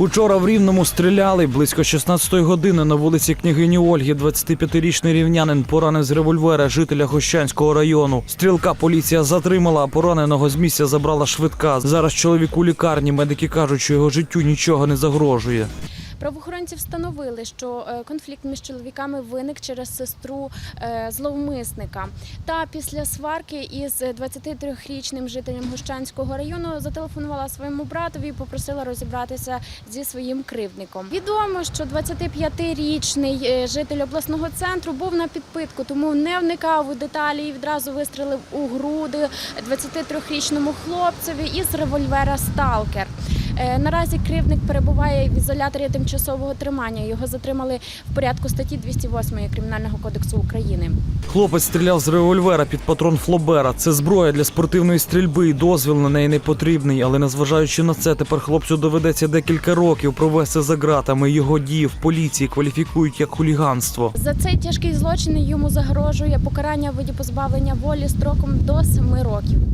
Учора в Рівному стріляли. Близько 16-ї години на вулиці княгині Ольги 25-річний рівнянин поранив з револьвера жителя Гощанського району. Стрілка поліція затримала, а пораненого з місця забрала швидка. Зараз чоловік у лікарні. Медики кажуть, що його життю нічого не загрожує. Правоохоронці встановили, що е, конфлікт між чоловіками виник через сестру е, зловмисника. Та після сварки із 23-річним жителем Гощанського району зателефонувала своєму братові і попросила розібратися зі своїм кривдником. Відомо, що 25-річний е, житель обласного центру був на підпитку, тому не вникав у деталі і відразу вистрелив у груди 23-річному хлопцеві із револьвера Сталкер. Е, Наразі кривдник перебуває в ізоляторі тимчасового тримання. Його затримали в порядку статті 208 Кримінального кодексу України. Хлопець стріляв з револьвера під патрон Флобера. Це зброя для спортивної стрільби, і дозвіл на неї не потрібний. Але незважаючи на це, тепер хлопцю доведеться декілька років провести за ґратами. Його дії в поліції кваліфікують як хуліганство. За цей тяжкий злочин йому загрожує покарання в виді позбавлення волі строком до 7 років.